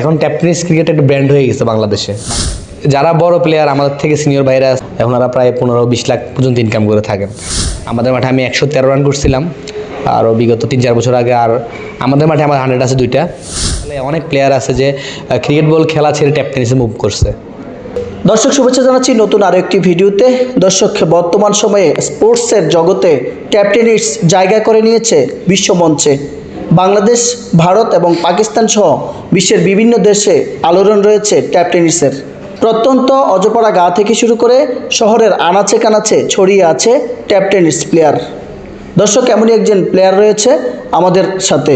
এখন ট্যাপনিস ক্রিকেট একটা ব্র্যান্ড হয়ে গেছে বাংলাদেশে। যারা বড় প্লেয়ার আমাদের থেকে সিনিয়র ভাইরা এখন ওরা প্রায় পনেরো বিশ লাখ পর্যন্ত ইনকাম করে থাকেন। আমাদের মাঠে আমি একশো তেরো রান করছিলাম আরও বিগত তিন চার বছর আগে আর আমাদের মাঠে আমার হান্ড্রেড আছে দুইটা। অনেক প্লেয়ার আছে যে ক্রিকেট বল খেলা ছেড়ে ট্যাপ টেনিসে মুভ করছে। দর্শক, শুভেচ্ছা জানাচ্ছি নতুন আরও একটি ভিডিওতে। দর্শক, বর্তমান সময়ে স্পোর্টসের জগতে ট্যাপ টেনিস জায়গা করে নিয়েছে বিশ্বমঞ্চে বাংলাদেশ, ভারত এবং পাকিস্তান সহ বিশ্বের বিভিন্ন দেশে আলোড়ন রয়েছে ট্যাপ টেনিসের। প্রত্যন্ত অজপাড়া গা থেকে শুরু করে শহরের আনাচে কানাচে ছড়িয়ে আছে ট্যাপ টেনিস প্লেয়ার। দর্শক, এমনই একজন প্লেয়ার রয়েছে আমাদের সাথে।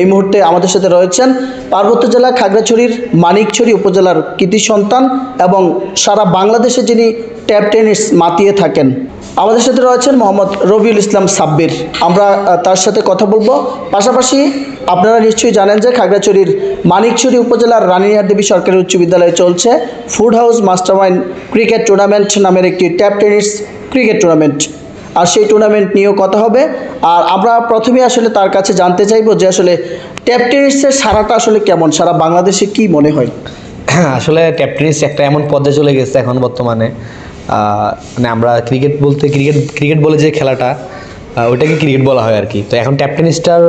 এই মুহূর্তে আমাদের সাথে রয়েছেন পার্বত্য জেলা খাগড়াছড়ির মানিকছড়ি উপজেলার কৃতি সন্তান এবং সারা বাংলাদেশে যিনি ট্যাপ টেনিস মাতিয়ে থাকেন। আমাদের সাথে রয়েছেন মোহাম্মদ রবিউল ইসলাম সাব্বির। আমরা তার সাথে কথা বলব। পাশাপাশি আপনারা নিশ্চয়ই জানেন যে খাগড়াছড়ির মানিকছড়ি উপজেলার রানীহাট দেবী সরকারি উচ্চ বিদ্যালয়ে চলছে food house mastermind cricket tournament নামের একটি ট্যাপ টেনিস ক্রিকেট টুর্নামেন্ট। আর সেই টুর্নামেন্ট নিয়েও কথা হবে। আর আমরা প্রথমে আসলে তার কাছে জানতে চাইব যে আসলে ট্যাপ টেনিসের সারাটা আসলে কেমন? সারা বাংলাদেশে কি মনে হয়? হ্যাঁ আসলে ট্যাপ টেনিস একটা এমন পদে চলে গেছে এখন বর্তমানে। মানে আমরা ক্রিকেট বলতে ক্রিকেট ক্রিকেট বলে যে খেলাটা ওইটাকে ক্রিকেট বলা হয় আর কি তো এখন ট্যাপ টেনিসটার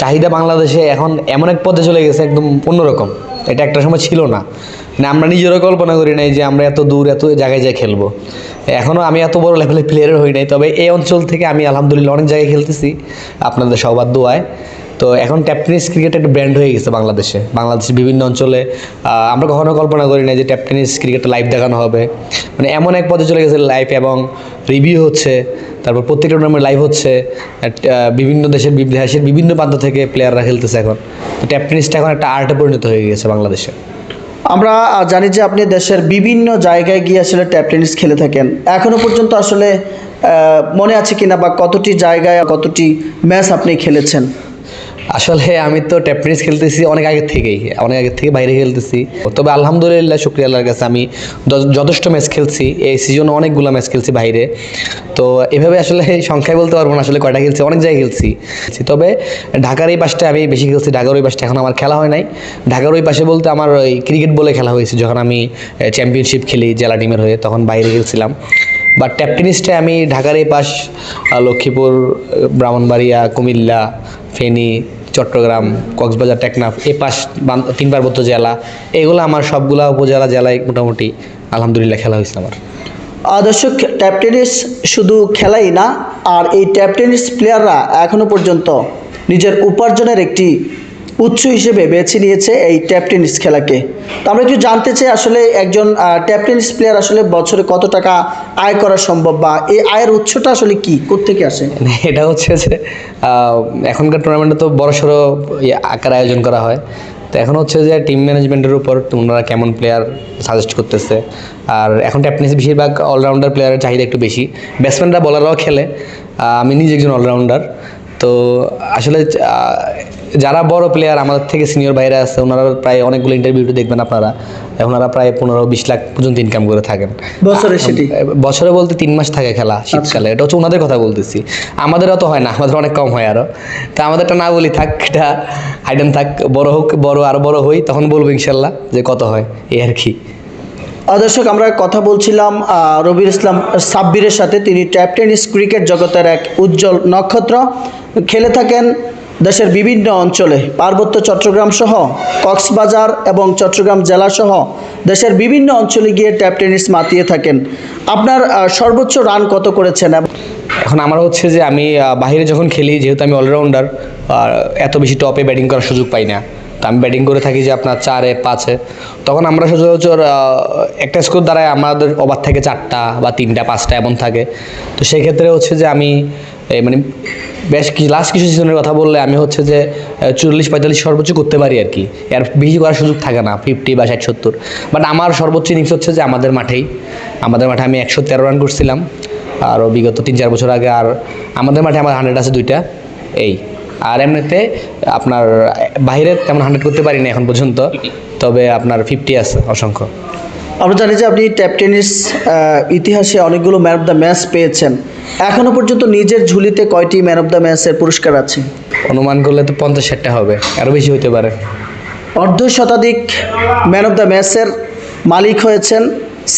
চাহিদা বাংলাদেশে এখন এমন এক পথে চলে গেছে, একদম অন্যরকম। এটা একটা সময় ছিল না। মানে আমরা নিজেরও কল্পনা করি নাই যে আমরা এত দূর, এত জায়গায় যাই খেলব। এখনও আমি এত বড় লেভেলের প্লেয়ার হই নাই, তবে এই অঞ্চল থেকে আমি আলহামদুলিল্লাহ অনেক জায়গায় খেলতেছি। আপনাদের সবার দোয়ায়। তো এখন ট্যাপ টেনিস ক্রিকেট একটা ব্র্যান্ড হয়ে গেছে বাংলাদেশে। বাংলাদেশের বিভিন্ন অঞ্চলে আমরা কখনো কল্পনা করি না যে ট্যাপ টেনিস ক্রিকেটটা লাইভ দেখানো হবে। মানে এমন এক পথে চলে গেছে লাইভ এবং রিভিউ হচ্ছে, তারপর প্রত্যেকটা টুর্নামেন্ট লাইভ হচ্ছে বিভিন্ন দেশের দেশের বিভিন্ন প্রান্ত থেকে প্লেয়াররা খেলতেছে এখন। তো ট্যাপ টেনিসটা এখন একটা আর্টে পরিণত হয়ে গেছে বাংলাদেশে। আমরা জানি যে আপনি দেশের বিভিন্ন জায়গায় গিয়ে আসলে ট্যাপ টেনিস খেলে থাকেন। এখনও পর্যন্ত আসলে মনে আছে কিনা বা কতটি জায়গায় কতটি ম্যাচ আপনি খেলেছেন? আসলে আমি তো ট্যাপ টেনিস খেলতেছি অনেক আগে থেকেই, অনেক আগে থেকে বাইরে খেলতেছি। তবে আলহামদুলিল্লাহ, শুক্রিয়া আল্লাহর কাছে আমি যথেষ্ট ম্যাচ খেলছি। এই সিজনে অনেকগুলো ম্যাচ খেলছি বাইরে। তো এভাবে আসলে সংখ্যায় বলতে পারব না, আসলে কয়টা খেলছি, অনেক জায়গায় খেলছি। তবে ঢাকার এই পাশটা আমি বেশি খেলছি, ঢাকার ওই পাশটা এখন আমার খেলা হয় নাই। ঢাকার ওই পাশে বলতে আমার ওই ক্রিকেট বলে খেলা হয়েছে, যখন আমি চ্যাম্পিয়নশিপ খেলি জেলা টিমের হয়ে, তখন বাইরে খেলছিলাম। বা ট্যাপ টেনিসটায় আমি ঢাকার এই পাশ লক্ষ্মীপুর ব্রাহ্মণবাড়িয়া, কুমিল্লা ফেনী, চট্টগ্রাম, কক্সবাজার, টেকনাফ, এ পাশ তিন পার্বত্য জেলা। এগুলো আমার সবগুলা উপজেলা জেলায় মোটামুটি আলহামদুলিল্লাহ খেলা হয়েছে আমার। দর্শক, ট্যাপ টেনিস শুধু খেলাই না, আর এই ট্যাপ টেনিস প্লেয়াররা এখনও পর্যন্ত নিজের উপার্জনের একটি উৎস হিসেবে বেছে নিয়েছে এই ট্যাপ টেনিস খেলাকে। তো আমরা একটু জানতে চাই আসলে একজন ট্যাপ টেনিস প্লেয়ার আসলে বছরে কত টাকা আয় করা সম্ভব বা এই আয়ের উৎসটা আসলে কি? কোত্থেকে আসে? এটা হচ্ছে যে এখনকার টুর্নামেন্টে তো বড় সড়ো আকার আয়োজন করা হয়। তো এখন হচ্ছে যে টিম ম্যানেজমেন্টের উপর ওনারা কেমন প্লেয়ার সাজেস্ট করতেছে। আর এখন ট্যাপনিস বেশিরভাগ অলরাউন্ডার প্লেয়ারের চাহিদা একটু বেশি। ব্যাটসম্যানরা বলাররাও খেলে। আমি নিজে একজন অলরাউন্ডার তো আসলে যারা বড় প্লেয়ার আমাদের থেকে সিনিয়র ভাইরা আছে ওনারা প্রায় অনেকগুলো ইন্টারভিউতে দেখবেন আপনারা। ওনারা প্রায় পনেরো বিশ লাখ পর্যন্ত ইনকাম করে থাকেন। বছরে সেটি? বছরে বলতে তিন মাস থাকে খেলা শীতকালে। এটা হচ্ছে ওনাদের কথা বলতেছি। আমাদের অত হয় না আমাদের অনেক কম হয় আরও। তা আমাদেরটা না বলি থাক এটা হাইডেন থাক বড় হোক বড় আরও বড় হই তখন বলব ইনশাল্লাহ যে কত হয় এই আর কি। দর্শক আমরা কথা বলছিলাম রবির ইসলাম সাব্বিরের সাথে। তিনি ট্যাপ টেনিস ক্রিকেট জগতের এক উজ্জ্বল নক্ষত্র। খেলে থাকেন দেশের বিভিন্ন অঞ্চলে পার্বত্য চট্টগ্রাম সহ কক্সবাজার এবং চট্টগ্রাম জেলা সহ দেশের বিভিন্ন অঞ্চলে গিয়ে ট্যাপ টেনিস মাতিয়ে থাকেন। আপনার সর্বোচ্চ রান কত করেছেন? এখন আমার হচ্ছে যে আমি বাইরে যখন খেলি, যেহেতু আমি অলরাউন্ডার এত বেশি টপে ব্যাটিং করার সুযোগ পাই না। তো আমি ব্যাটিং করে থাকি যে আপনার চারে, পাঁচে। তখন আমরা সচরাচর একটা স্কোর দ্বারাই আমাদের ওভার থেকে চারটা বা তিনটা, পাঁচটা এমন থাকে। তো সেই ক্ষেত্রে হচ্ছে যে আমি মানে বেশ কিছু লাস্ট কিছু সিজনের কথা বললে আমি হচ্ছে যে চল্লিশ পঁয়তাল্লিশ সর্বোচ্চ করতে পারি আর কি। এর বেশি করার সুযোগ থাকে না ফিফটি বা ষাট, সত্তর। বাট আমার সর্বোচ্চ ইনিংস হচ্ছে যে আমাদের মাঠেই। আমাদের মাঠে আমি একশো তেরো রান করছিলাম। আরও বিগত তিন, চার বছর আগে আর আমাদের মাঠে আমার হান্ড্রেড আছে দুইটা। এই। আর এমনিতে আপনার বাইরে তেমন হান্ড্রেড করতে পারিনি এখন পর্যন্ত তবে আপনার ফিফটি আছে অসংখ্য। আমরা জানি যে আপনি ট্যাপ টেনিস ইতিহাসে অনেকগুলো ম্যান অফ দ্য ম্যাচ পেয়েছেন। এখনও পর্যন্ত নিজের ঝুলিতে কয়টি ম্যান অফ দ্য ম্যাচের পুরস্কার আছে? অনুমান করলে তো পঞ্চাশ ষাটটা হবে আরও বেশি হতে পারে। অর্ধ শতাধিক ম্যান অফ দ্য ম্যাচের মালিক হয়েছেন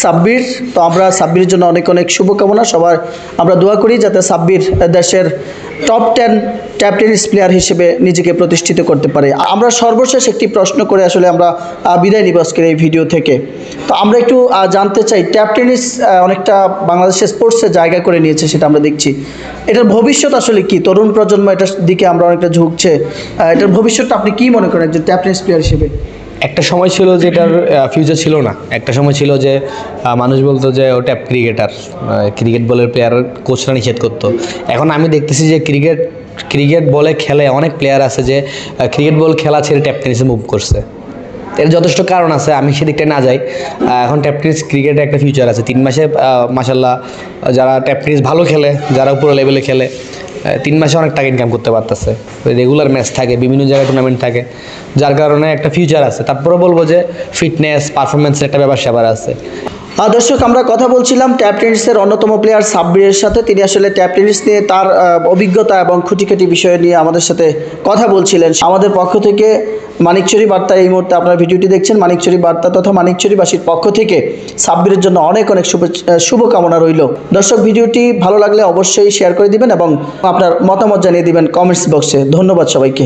সাব্বির। তো আমরা সাব্বিরের জন্য অনেক অনেক শুভকামনা সবার আমরা দোয়া করি যাতে সাব্বির দেশের top ten tap tennis player হিসেবে নিজেকে প্রতিষ্ঠিত করতে পারে। আমরা সর্বশেষ একটি প্রশ্ন করে আসলে আমরা বিদায় নিব আজকের এই ভিডিও থেকে। তো আমরা একটু জানতে চাই ট্যাপ টেনিস অনেকটা বাংলাদেশের স্পোর্টসে জায়গা করে নিয়েছে সেটা আমরা দেখছি। এটার ভবিষ্যৎ আসলে কি? তরুণ প্রজন্ম এটার দিকে আমরা অনেকটা ঝুঁকছে। এটার ভবিষ্যৎটা আপনি কি মনে করেন একজন ট্যাপ টেনিস প্লেয়ার হিসেবে? একটা সময় ছিল যে এটার ফিউচার ছিল না। একটা সময় ছিল যে মানুষ বলতো যে, ও ট্যাপ ক্রিকেটার ক্রিকেট বলের প্লেয়ার কোচরা নিষেধ করতো। এখন আমি দেখতেছি যে ক্রিকেট ক্রিকেট বলে খেলে অনেক প্লেয়ার আছে যে ক্রিকেট বল খেলা ছেড়ে ট্যাপ টেনিসে মুভ করছে। এর যথেষ্ট কারণ আছে, আমি সেদিকটা না যাই। এখন ট্যাপ টেনিস ক্রিকেটে একটা ফিউচার আছে। তিন মাসে মাসাল্লাহ যারা ট্যাপ টেনিস ভালো খেলে, যারা উপরে লেভেলে খেলে তিন মাসে অনেক টাকা ইনকাম করতে পারতেছে। রেগুলার ম্যাচ থাকে, বিভিন্ন জায়গায় টুর্নামেন্ট থাকে। যার কারণে একটা ফিউচার আছে। তারপরে বলব যে ফিটনেস পারফরমেন্সের একটা ব্যাপার স্যাপার আছে। দর্শক, আমরা কথা বলছিলাম ট্যাপ টেনিসের অন্যতম প্লেয়ার সাব্বিরের সাথে। তিনি আসলে ট্যাপ টেনিস নিয়ে তার অভিজ্ঞতা এবং খুঁটিখাটি বিষয় নিয়ে আমাদের সাথে কথা বলছিলেন। আমাদের পক্ষ থেকে মানিকচুরি বার্তা এই মুহূর্তে আপনার ভিডিওটি দেখছেন। মানিকচুরি বার্তা তথা মানিকচুরিবাসীর পক্ষ থেকে সাব্বিরের জন্য অনেক অনেক শুভ শুভকামনা রইল। দর্শক, ভিডিওটি ভালো লাগলে অবশ্যই শেয়ার করে দিবেন এবং আপনার মতামত জানিয়ে দিবেন কমেন্টস বক্সে। ধন্যবাদ সবাইকে।